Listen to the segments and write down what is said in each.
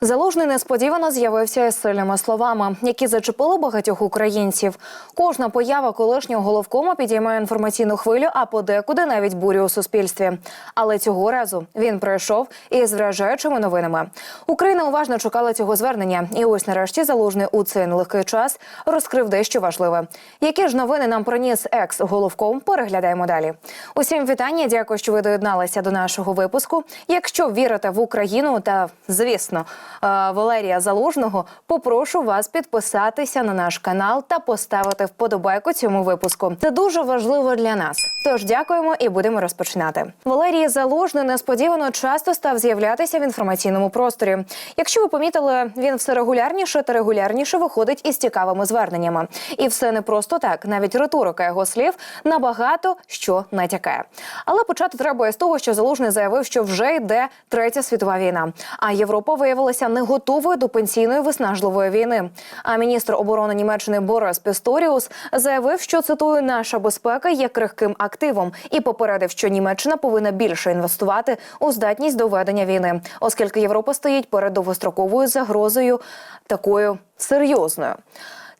Залужний несподівано з'явився із сильними словами, які зачепили багатьох українців. Кожна поява колишнього головкома підіймає інформаційну хвилю, а подекуди навіть бурю у суспільстві. Але цього разу він прийшов із вражаючими новинами. Україна уважно чекала цього звернення, і ось нарешті залужний у цей нелегкий час розкрив дещо важливе. Які ж новини нам приніс екс головком? Переглядаємо далі. Усім вітання. Дякую, що ви доєдналися до нашого випуску. Якщо вірите в Україну та звісно. Е, Валерія Залужного, попрошу вас підписатися на наш канал та поставити вподобайку цьому випуску. Це дуже важливо для нас. Тож дякуємо і будемо розпочинати. Валерій Залужний несподівано часто став з'являтися в інформаційному просторі. Якщо ви помітили, він все регулярніше та регулярніше виходить із цікавими зверненнями. І все не просто так. Навіть риторика його слів набагато що натякає. Але почати треба із того, що Залужний заявив, що вже йде третя світова війна. А Європа виявилася не готовою до пенсійної виснажливої війни. А міністр оборони Німеччини Борис Пісторіус заявив, що цитую, наша безпека є крихким активом, і попередив, що Німеччина повинна більше інвестувати у здатність до ведення війни, оскільки Європа стоїть перед довгостроковою загрозою такою серйозною.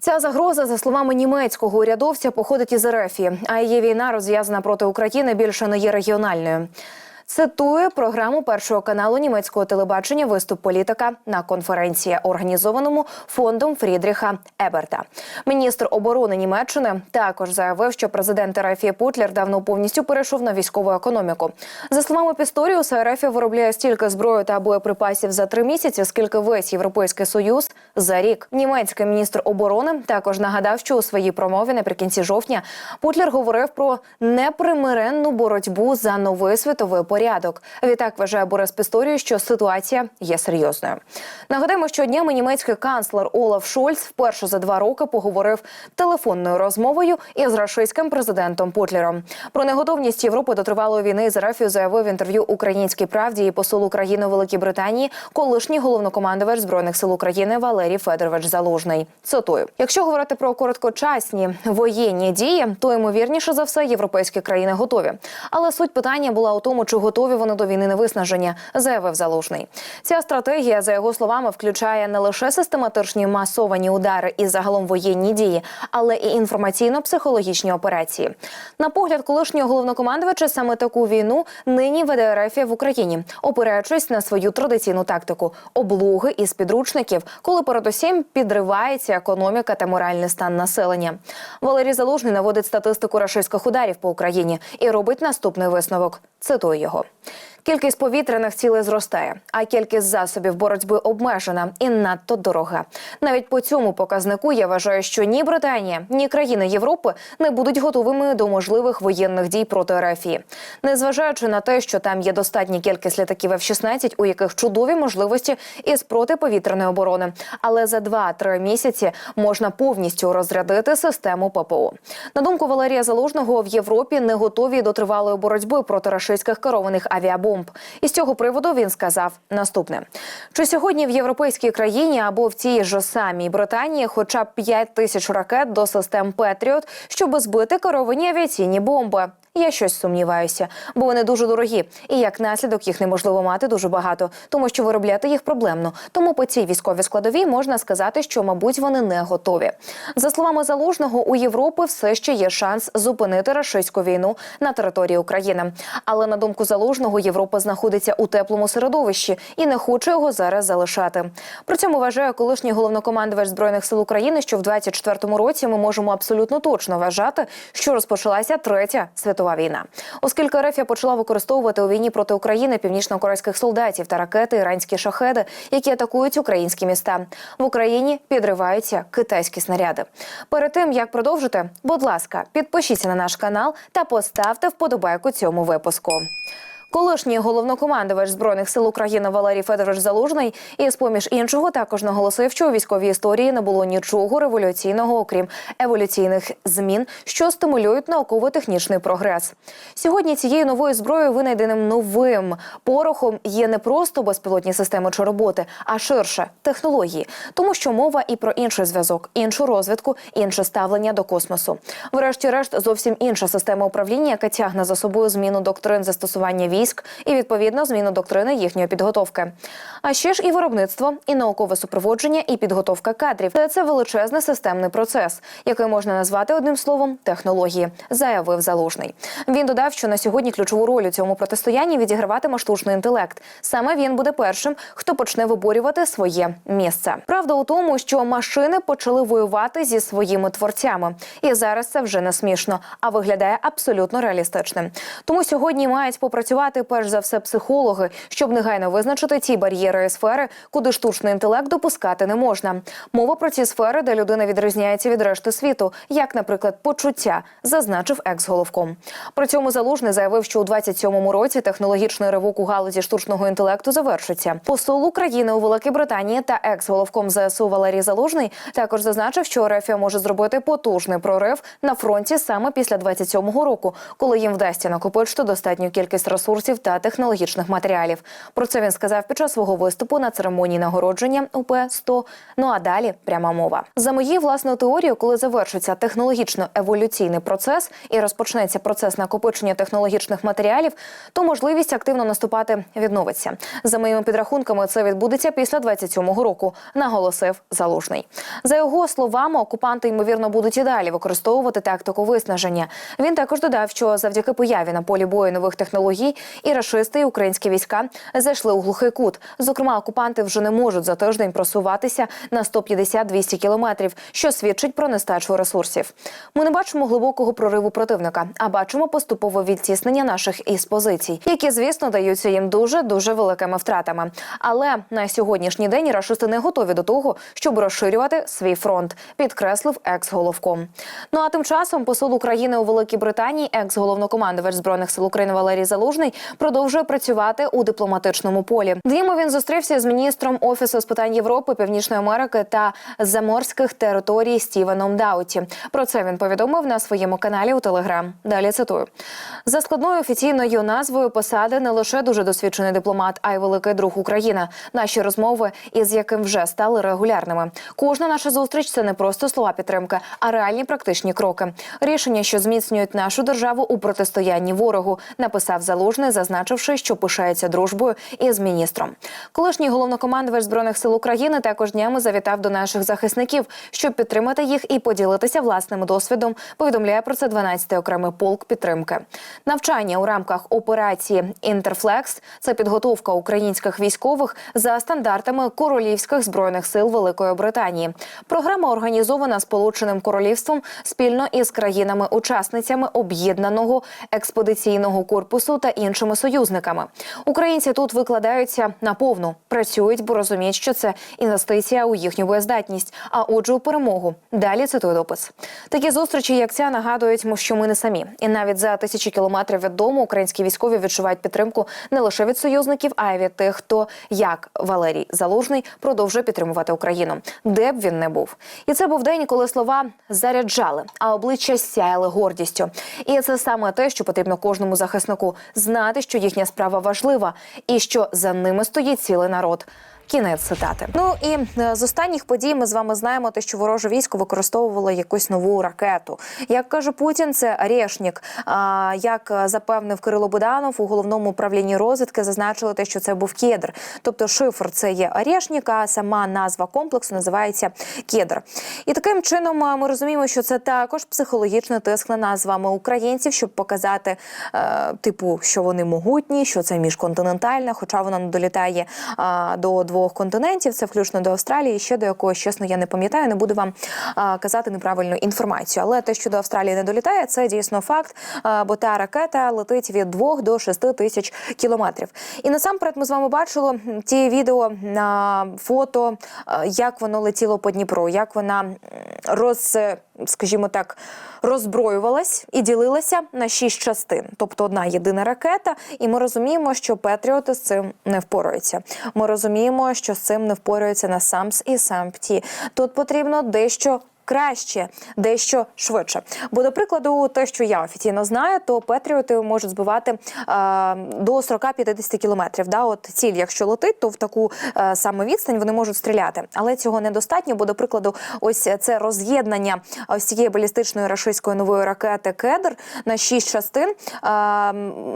Ця загроза, за словами німецького урядовця, походить із РФ, а її війна розв'язана проти України більше не є регіональною. Цитує програму першого каналу німецького телебачення Виступ політика на конференції, організованому фондом Фрідріха Еберта. Міністр оборони Німеччини також заявив, що президент РФ Путлер давно повністю перейшов на військову економіку. За словами Пісторіуса, РФ виробляє стільки зброї та боєприпасів за три місяці, скільки весь європейський союз за рік. Німецький міністр оборони також нагадав, що у своїй промові наприкінці жовтня Путлер говорив про непримиренну боротьбу за новий світовий порядок. Відтак вважає Борис Пісторію, що ситуація є серйозною. Нагадаємо, що днями німецький канцлер Олаф Шольц вперше за два роки поговорив телефонною розмовою із рашистським президентом Путлером. Про неготовність Європи до тривалої війни з РФ заявив інтерв'ю Українській правді і посол України у Великій Британії, колишній головнокомандувач збройних сил України Валерій Федорович Залужний. Цитую: якщо говорити про короткочасні воєнні дії, то ймовірніше за все європейські країни готові. Але суть питання була у тому, чи готові вони до війни невиснаження, заявив Залужний. Ця стратегія, за його словами, включає не лише систематичні масовані удари і загалом воєнні дії, але і інформаційно-психологічні операції. На погляд колишнього головнокомандувача, саме таку війну нині веде РФ в Україні, опираючись на свою традиційну тактику облуги із підручників, коли передусім підривається економіка та моральний стан населення. Валерій Залужний наводить статистику рашистських ударів по Україні і робить наступний висновок. Цитую його. нього. Кількість повітряних цілей зростає, а кількість засобів боротьби обмежена і надто дорога. Навіть по цьому показнику я вважаю, що ні Британія, ні країни Європи не будуть готовими до можливих воєнних дій проти РФ. Незважаючи на те, що там є достатня кількість літаків F-16, у яких чудові можливості із протиповітряної оборони, але за 2-3 місяці можна повністю розрядити систему ППО. На думку Валерія Залужного, в Європі не готові до тривалої боротьби проти рашистських керованих авіабомб. І з цього приводу він сказав наступне: чи сьогодні в європейській країні або в цій ж самій Британії хоча б 5 тисяч ракет до систем Петріот, щоб збити керовані авіаційні бомби? Я щось сумніваюся, бо вони дуже дорогі, і як наслідок їх неможливо мати дуже багато, тому що виробляти їх проблемно. Тому по цій військовій складовій можна сказати, що, мабуть, вони не готові. За словами залужного, у Європи все ще є шанс зупинити рашистську війну на території України. Але на думку залужного, Європа знаходиться у теплому середовищі і не хоче його зараз залишати. При цьому вважає колишній головнокомандувач збройних сил України, що в 24-му році ми можемо абсолютно точно вважати, що розпочалася третя світова війна, оскільки РФ почала використовувати у війні проти України північно-корейських солдатів та ракети іранські шахеди, які атакують українські міста. В Україні підриваються китайські снаряди. Перед тим як продовжити, будь ласка, підпишіться на наш канал та поставте вподобайку цьому випуску. Колишній головнокомандувач збройних сил України Валерій Федорович Залужний і з поміж іншого також наголосив, що у військовій історії не було нічого революційного, окрім еволюційних змін, що стимулюють науково-технічний прогрес. Сьогодні цією новою зброєю винайденим новим порохом є не просто безпілотні системи чи роботи, а ширше технології, тому що мова і про інший зв'язок, іншу розвідку, інше ставлення до космосу. Врешті-решт, зовсім інша система управління, яка тягне за собою зміну доктрин застосування військ і відповідно зміну доктрини їхньої підготовки. А ще ж і виробництво, і наукове супроводження, і підготовка кадрів. Це, величезний системний процес, який можна назвати одним словом технології, заявив залужний. Він додав, що на сьогодні ключову роль у цьому протистоянні відіграватиме штучний інтелект. Саме він буде першим, хто почне виборювати своє місце. Правда у тому, що машини почали воювати зі своїми творцями, і зараз це вже не смішно, а виглядає абсолютно реалістичним. Тому сьогодні мають попрацювати перш за все психологи, щоб негайно визначити ті бар'єри і сфери, куди штучний інтелект допускати не можна. Мова про ці сфери, де людина відрізняється від решти світу, як, наприклад, почуття, зазначив екс-головком. При цьому залужний заявив, що у 27-му році технологічний ривок у галузі штучного інтелекту завершиться. Посол України у Великій Британії та екс-головком ЗСУ Валерій Залужний також зазначив, що РФ може зробити потужний прорив на фронті саме після 27-го року, коли їм вдасться накопичити достатню кількість ресурсів та технологічних матеріалів. Про це він сказав під час свого виступу на церемонії нагородження УП 100 Ну а далі пряма мова. За моєю власною теорією, коли завершиться технологічно-еволюційний процес і розпочнеться процес накопичення технологічних матеріалів, то можливість активно наступати відновиться. За моїми підрахунками, це відбудеться після 27-го року, наголосив залужний. За його словами, окупанти ймовірно будуть і далі використовувати тактику виснаження. Він також додав, що завдяки появі на полі бою нових технологій і рашисти, і українські війська зайшли у глухий кут. Зокрема, окупанти вже не можуть за тиждень просуватися на 150-200 кілометрів, що свідчить про нестачу ресурсів. Ми не бачимо глибокого прориву противника, а бачимо поступове відтіснення наших із позицій, які, звісно, даються їм дуже дуже великими втратами. Але на сьогоднішній день рашисти не готові до того, щоб розширювати свій фронт, підкреслив екс-головком. Ну а тим часом посол України у Великій Британії, екс-головнокомандувач збройних сил України Валерій Залужний, продовжує працювати у дипломатичному полі. Днями він зустрівся з міністром офісу з питань Європи, Північної Америки та заморських територій Стівеном Дауті. Про це він повідомив на своєму каналі у Телеграм. Далі цитую за складною офіційною назвою посади не лише дуже досвідчений дипломат, а й великий друг України. Наші розмови, із яким вже стали регулярними. Кожна наша зустріч це не просто слова підтримки, а реальні практичні кроки. Рішення, що зміцнюють нашу державу у протистоянні ворогу, написав залужний, зазначивши, що пишається дружбою із міністром. Колишній головнокомандувач збройних сил України також днями завітав до наших захисників, щоб підтримати їх і поділитися власним досвідом. Повідомляє про це 12-й окремий полк підтримки. Навчання у рамках операції Інтерфлекс це підготовка українських військових за стандартами королівських збройних сил Великої Британії. Програма організована Сполученим Королівством спільно із країнами-учасницями об'єднаного експедиційного корпусу та іншими союзниками. Українці тут викладаються наповну, працюють, бо розуміють, що це інвестиція у їхню боєздатність, а отже, у перемогу. Далі цитую допис. Такі зустрічі, як ця, нагадують, що ми не самі, і навіть за тисячі кілометрів від дому українські військові відчувають підтримку не лише від союзників, а й від тих, хто як Валерій Залужний продовжує підтримувати Україну, де б він не був. І це був день, коли слова заряджали, а обличчя сяяли гордістю. І це саме те, що потрібно кожному захиснику знати, що їхня справа важлива і що за ними стоїть цілий народ. Кінець цитати. Ну і е, з останніх подій ми з вами знаємо те, що вороже військо використовувало якусь нову ракету. Як каже Путін, це Арешнік. А як запевнив Кирило Буданов у головному управлінні розвідки, зазначили те, що це був кедр. Тобто шифр це є Арешнік, а сама назва комплексу називається кедр. І таким чином е, ми розуміємо, що це також психологічний тиск на нас українців, щоб показати, е, типу, що вони могутні, що це міжконтинентальна, хоча вона не долітає е, до двох континентів, це включно до Австралії, ще до якогось, чесно, я не пам'ятаю, не буду вам а, казати неправильну інформацію. Але те, що до Австралії не долітає, це дійсно факт, а, бо та ракета летить від 2 до 6 тисяч кілометрів. І насамперед ми з вами бачили ті відео на фото, як воно летіло по Дніпру, як вона роз, скажімо так, роззброювалась і ділилася на шість частин, тобто одна єдина ракета. І ми розуміємо, що Петріоти з цим не впораються. Ми розуміємо, що з цим не впораються на САМС і САМПТІ. Тут потрібно дещо краще, дещо швидше. Бо, до прикладу, те, що я офіційно знаю, то Петріоти можуть збивати е, до 40-50 кілометрів. Да, от ціль, якщо летить, то в таку е, саме відстань вони можуть стріляти. Але цього недостатньо, бо, до прикладу, ось це роз'єднання ось цієї балістичної рашистської нової ракети Кедр на 6 частин. Е,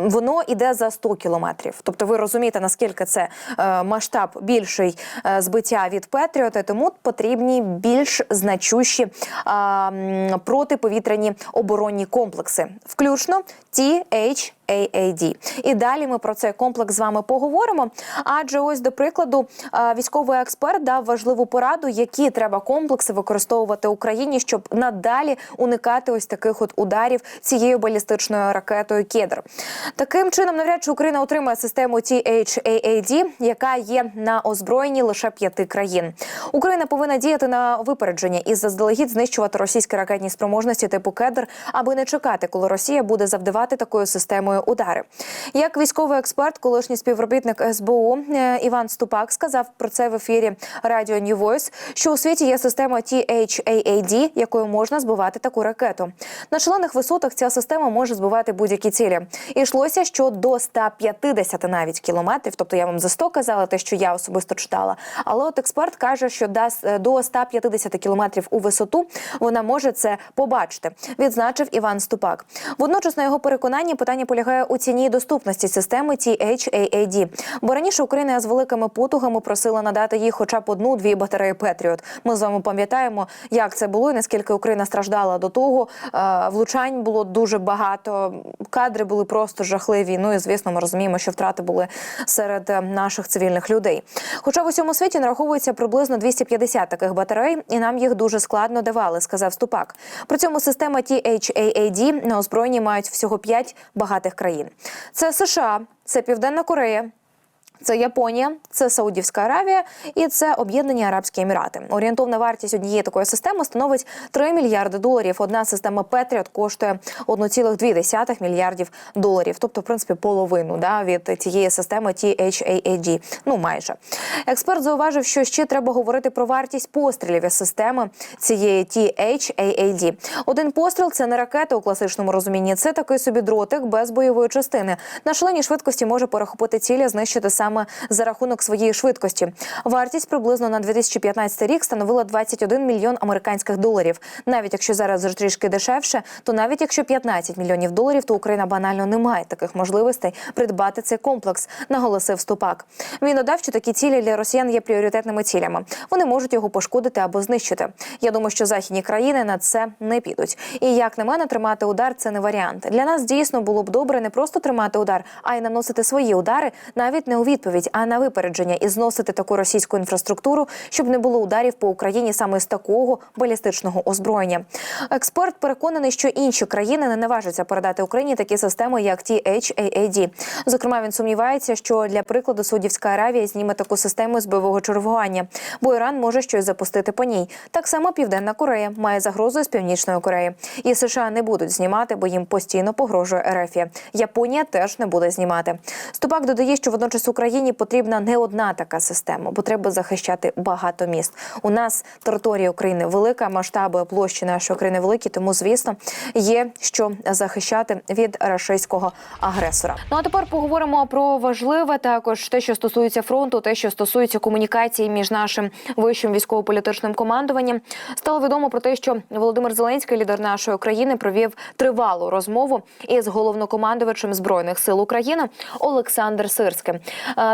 воно іде за 100 кілометрів. Тобто, ви розумієте, наскільки це е, масштаб більший е, збиття від Петріоти, тому потрібні більш значущі е, а, протиповітряні оборонні комплекси, включно TH AAD. І далі ми про цей комплекс з вами поговоримо. Адже ось до прикладу, е, військовий експерт дав важливу пораду, які треба комплекси використовувати Україні, щоб надалі уникати ось таких от ударів цією балістичною ракетою Кедр. Таким чином, навряд чи Україна отримає систему THAAD, яка є на озброєнні лише п'яти країн. Україна повинна діяти на випередження і заздалегідь знищувати російські ракетні спроможності типу Кедр, аби не чекати, коли Росія буде завдавати такою системою удари. Як військовий експерт, колишній співробітник СБУ е, Іван Ступак сказав про це в ефірі Радіо New Voice, що у світі є система THAAD, якою можна збивати таку ракету. На шалених висотах ця система може збивати будь-які цілі. І йшлося, що до 150 навіть кілометрів, тобто я вам за 100 казала, те, що я особисто читала. Але от експерт каже, що до 150 кілометрів у висоту вона може це побачити. Відзначив Іван Ступак. Водночас, на його переконанні, питання полягає у ціні доступності системи THAAD. Бо раніше Україна з великими потугами просила надати їй хоча б одну-дві батареї Петріот. Ми з вами пам'ятаємо, як це було і наскільки Україна страждала до того. Е, Влучань було дуже багато. Кадри були просто жахливі. Ну і звісно, ми розуміємо, що втрати були серед е, наших цивільних людей. Хоча в усьому світі нараховується приблизно 250 таких батарей, і нам їх дуже складно давали, сказав Ступак. При цьому система THAAD на озброєнні мають всього 5 багатих країн. Це США, це Південна Корея. Це Японія, це Саудівська Аравія і це Об'єднані Арабські Емірати. Орієнтовна вартість однієї такої системи становить 3 мільярди доларів. Одна система Петріот коштує 1,2 мільярдів доларів, тобто, в принципі, половину да, від тієї системи THAAD. Ну майже експерт зауважив, що ще треба говорити про вартість пострілів із системи цієї THAAD. Один постріл це не ракета у класичному розумінні. Це такий собі дротик без бойової частини. На шаленій швидкості може перехопити цілі, знищити саме за рахунок своєї швидкості. Вартість приблизно на 2015 рік становила 21 мільйон американських доларів. Навіть якщо зараз вже трішки дешевше, то навіть якщо 15 мільйонів доларів, то Україна банально не має таких можливостей придбати цей комплекс, наголосив Ступак. Він додав, що такі цілі для росіян є пріоритетними цілями. Вони можуть його пошкодити або знищити. Я думаю, що західні країни на це не підуть. І як на мене, тримати удар це не варіант. Для нас дійсно було б добре не просто тримати удар, а й наносити свої удари навіть не у відповідь, а на випередження і зносити таку російську інфраструктуру, щоб не було ударів по Україні саме з такого балістичного озброєння. Експерт переконаний, що інші країни не наважаться передати Україні такі системи, як THAAD. Зокрема, він сумнівається, що для прикладу Саудівська Аравія зніме таку систему з бойового чергування, бо Іран може щось запустити по ній. Так само Південна Корея має загрозу з північної Кореї. І США не будуть знімати, бо їм постійно погрожує Ерефія. Японія теж не буде знімати. Ступак додає, що водночас Україні потрібна не одна така система, бо треба захищати багато міст. У нас територія України велика, масштаби площі нашої країни великі, тому звісно є що захищати від рашистського агресора. Ну а тепер поговоримо про важливе також те, що стосується фронту, те, що стосується комунікації між нашим вищим військово-політичним командуванням. Стало відомо про те, що Володимир Зеленський, лідер нашої країни, провів тривалу розмову із головнокомандувачем збройних сил України Олександр Сирським,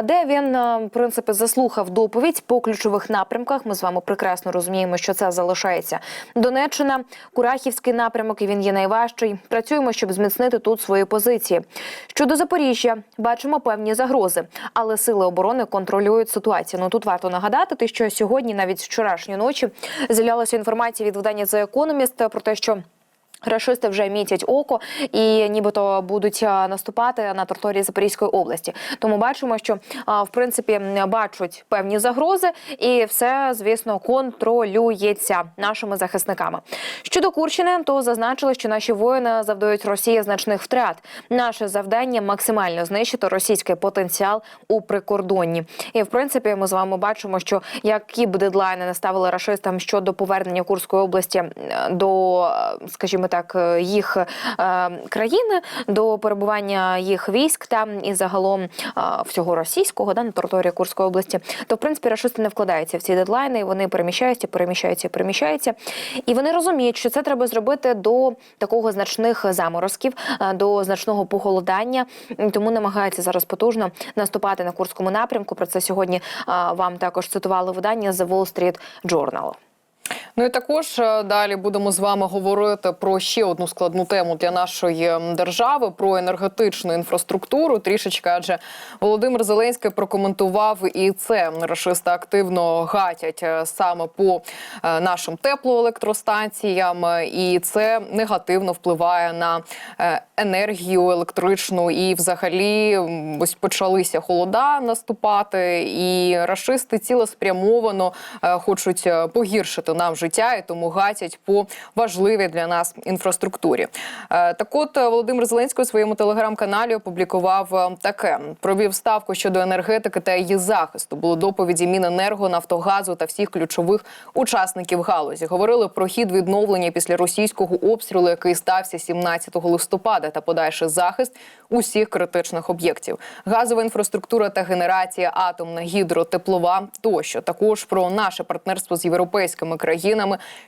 де він в принципі заслухав доповідь по ключових напрямках. Ми з вами прекрасно розуміємо, що це залишається Донеччина, Курахівський напрямок. І він є найважчий. Працюємо, щоб зміцнити тут свої позиції. Щодо Запоріжжя, бачимо певні загрози, але сили оборони контролюють ситуацію. Ну тут варто нагадати, що сьогодні, навіть вчорашньої ночі, з'являлася інформація від видання The Economist про те, що Рашисти вже мітять око і нібито будуть наступати на території Запорізької області. Тому бачимо, що в принципі бачать певні загрози, і все, звісно, контролюється нашими захисниками. Щодо Курщини, то зазначили, що наші воїни завдають Росії значних втрат. Наше завдання максимально знищити російський потенціал у прикордонні. І в принципі, ми з вами бачимо, що які б дедлайни не ставили рашистам щодо повернення Курської області до, е, так, е, їх е, країни, до перебування їх військ там і загалом всього російського да, на території Курської області, то в принципі рашисти не вкладаються в ці дедлайни. Вони переміщаються, переміщаються, переміщаються. І вони розуміють, що це треба зробити до такого значних заморозків, е, до значного похолодання. Тому намагаються зараз потужно наступати на курському напрямку. Про це сьогодні вам також цитували видання The Wall Street Journal. Ну і також е, далі будемо з вами говорити про ще одну складну тему для нашої держави про енергетичну інфраструктуру. Трішечки, адже Володимир Зеленський прокоментував і це рашисти активно гатять е, саме по е, нашим теплоелектростанціям, і це негативно впливає на енергію електричну. І, взагалі, ось почалися холода наступати, і рашисти цілеспрямовано хочуть погіршити нам життя і тому гатять по важливій для нас інфраструктурі. Е, Так, от е, Володимир Зеленський у своєму телеграм-каналі опублікував е, таке: провів ставку щодо енергетики та її захисту. Було доповіді Міненерго, Нафтогазу та всіх ключових учасників галузі. Говорили про хід відновлення після російського обстрілу, який стався 17 листопада, та подальший захист усіх критичних об'єктів. Газова інфраструктура та генерація, атомна, гідро, теплова тощо. Також про наше партнерство з європейськими країнами,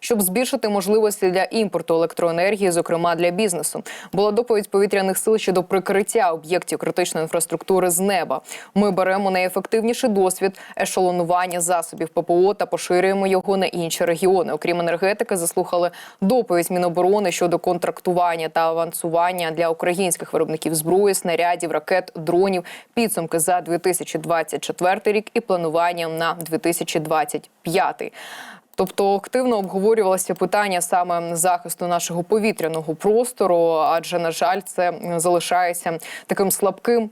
щоб збільшити можливості для імпорту електроенергії, зокрема для бізнесу. Була доповідь повітряних сил щодо прикриття об'єктів критичної інфраструктури з неба. Ми беремо найефективніший досвід ешелонування засобів ППО та поширюємо його на інші регіони. Окрім енергетики, заслухали доповідь Міноборони щодо контрактування та авансування для українських виробників зброї, снарядів, ракет, дронів, підсумки за 2024 рік і планування на 2025. Тобто активно обговорювалося питання саме захисту нашого повітряного простору, адже на жаль, це залишається таким слабким.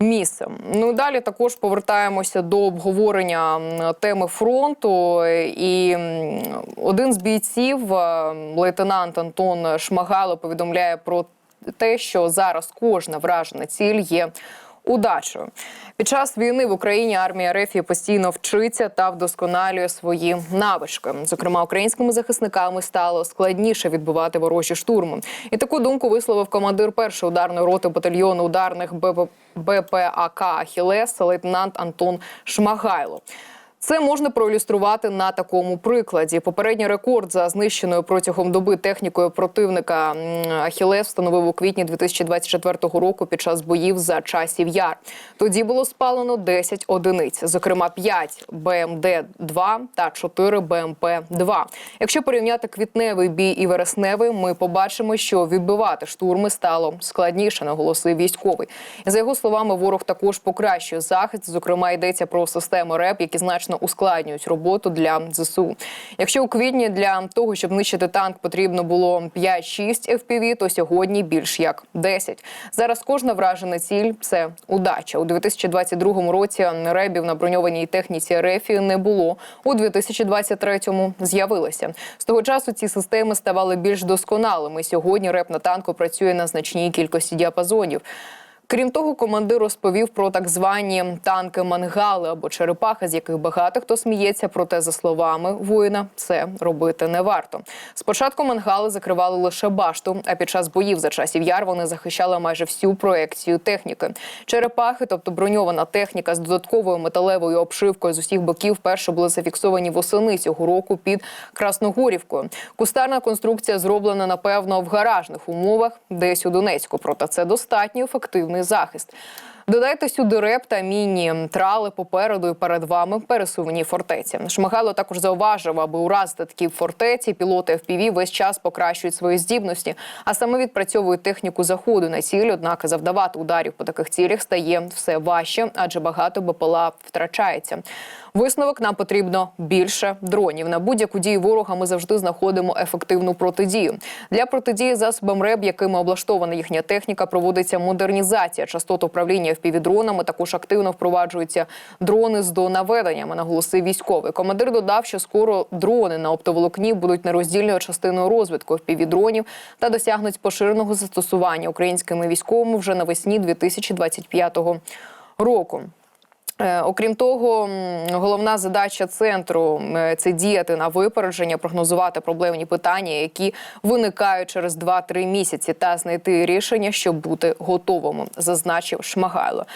Місцем. Ну далі також повертаємося до обговорення теми фронту. І один з бійців, е, лейтенант Антон Шмагало, повідомляє про те, що зараз кожна вражена ціль є удачею. Під час війни в Україні армія РФ постійно вчиться та вдосконалює свої навички. Зокрема, українськими захисниками стало складніше відбивати ворожі штурми. І таку думку висловив командир першої ударної роти батальйону ударних БП... БПАК «Ахілес» лейтенант Антон Шмагайло. Це можна проілюструвати на такому прикладі. Попередній рекорд за знищеною протягом доби технікою противника м, Ахілес встановив у квітні 2024 року під час боїв за часів яр. Тоді було спалено 10 одиниць, зокрема 5 БМД-2 та 4 БМП-2. Якщо порівняти квітневий бій і вересневий, ми побачимо, що відбивати штурми стало складніше, наголосив військовий. За його словами, ворог також покращує захист. Зокрема, йдеться про системи РЕП, які значно ускладнюють роботу для ЗСУ. Якщо у квітні для того, щоб нищити танк, потрібно було 5-6 FPV, то сьогодні більш як 10. Зараз кожна вражена ціль це удача. У 2022 році ребів на броньованій техніці РЕФі не було. У 2023-му з'явилися. З того часу ці системи ставали більш досконалими. Сьогодні реп на танку працює на значній кількості діапазонів. Крім того, командир розповів про так звані танки мангали або черепахи, з яких багато хто сміється. Проте, за словами воїна, це робити не варто. Спочатку мангали закривали лише башту, а під час боїв за часів яр вони захищали майже всю проекцію техніки. Черепахи, тобто броньована техніка з додатковою металевою обшивкою з усіх боків, вперше були зафіксовані восени цього року під Красногорівкою. Кустарна конструкція зроблена напевно в гаражних умовах, десь у Донецьку. Проте це достатньо ефективний захист. Додайте сюди реп та міні трали попереду і перед вами пересувні фортеці. Шмагало також зауважив, аби уразити такі фортеці, пілоти FPV весь час покращують свої здібності, а саме відпрацьовують техніку заходу на ціль. Однак завдавати ударів по таких цілях стає все важче, адже багато БПЛА втрачається. Висновок нам потрібно більше дронів. На будь-яку дію ворога ми завжди знаходимо ефективну протидію. Для протидії засобам РЕБ, якими облаштована їхня техніка, проводиться модернізація частот управління впівдронами. Також активно впроваджуються дрони з донаведеннями, наголосив військовий. Командир додав, що скоро дрони на оптоволокні будуть нероздільною частиною розвитку впівдронів та досягнуть поширеного застосування українськими військовими вже навесні 2025 року. Е, Окрім того, головна задача центру е, це діяти на випередження, прогнозувати проблемні питання, які виникають через 2-3 місяці, та знайти рішення, щоб бути готовими, зазначив Шмагайло.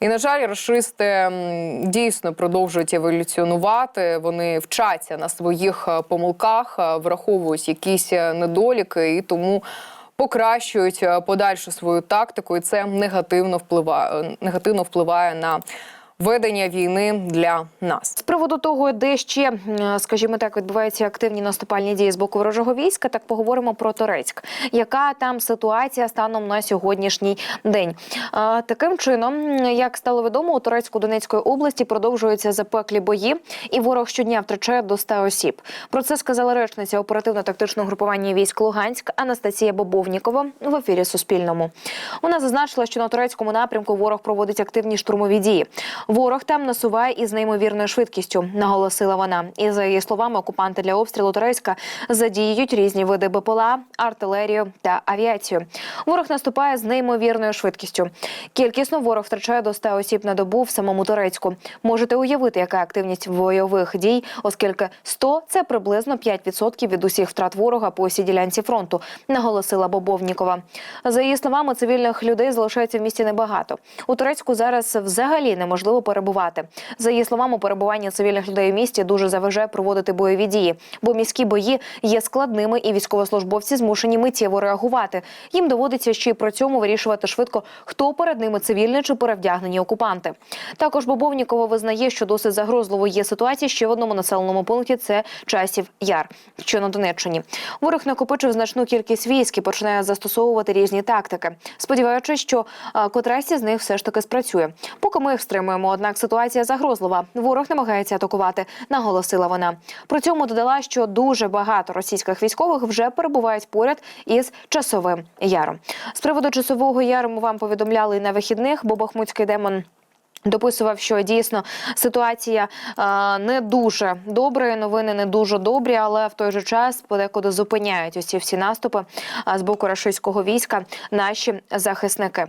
І на жаль, рашисти дійсно продовжують еволюціонувати. Вони вчаться на своїх е, помилках, враховують якісь недоліки і тому покращують подальшу свою тактику, і це негативно впливає негативно впливає на ведення війни для нас. З приводу того, де ще, скажімо так, відбуваються активні наступальні дії з боку ворожого війська, так поговоримо про Торецьк. Яка там ситуація станом на сьогоднішній день? Таким чином, як стало відомо, у Торецьку Донецької області продовжуються запеклі бої, і ворог щодня втрачає до 100 осіб. Про це сказала речниця оперативно-тактичного групування військ Луганськ Анастасія Бобовнікова в ефірі Суспільному. Вона зазначила, що на турецькому напрямку ворог проводить активні штурмові дії. Ворог там насуває із неймовірною швидкістю, наголосила вона. І за її словами, окупанти для обстрілу Турецька задіюють різні види БПЛА, артилерію та авіацію. Ворог наступає з неймовірною швидкістю. Кількісно ворог втрачає до 100 осіб на добу в самому Турецьку. Можете уявити, яка активність бойових дій, оскільки 100 – це приблизно 5% від усіх втрат ворога по усій ділянці фронту, наголосила Бобовнікова. За її словами, цивільних людей залишається в місті небагато. У Турецьку зараз взагалі неможливо перебувати. За її словами, перебування цивільних людей у місті дуже заважає проводити бойові дії, бо міські бої є складними, і військовослужбовці змушені миттєво реагувати. Їм доводиться ще й при цьому вирішувати швидко, хто перед ними цивільні чи перевдягнені окупанти. Також Бобовнікова визнає, що досить загрозливо є ситуація ще в одному населеному пункті. Це часів яр, що на Донеччині. Ворог накопичив значну кількість військ і починає застосовувати різні тактики, сподіваючись, що а, котрась з них все ж таки спрацює. Поки ми їх стримуємо, однак ситуація загрозлива. Ворог намагається атакувати, наголосила вона. При цьому додала, що дуже багато російських військових вже перебувають поряд із часовим яром. З приводу часового яру ми вам повідомляли на вихідних, бо бахмутський демон. Дописував, що дійсно ситуація е, не дуже добра, новини не дуже добрі, але в той же час подекуди зупиняють усі всі наступи з боку рашистського війська наші захисники.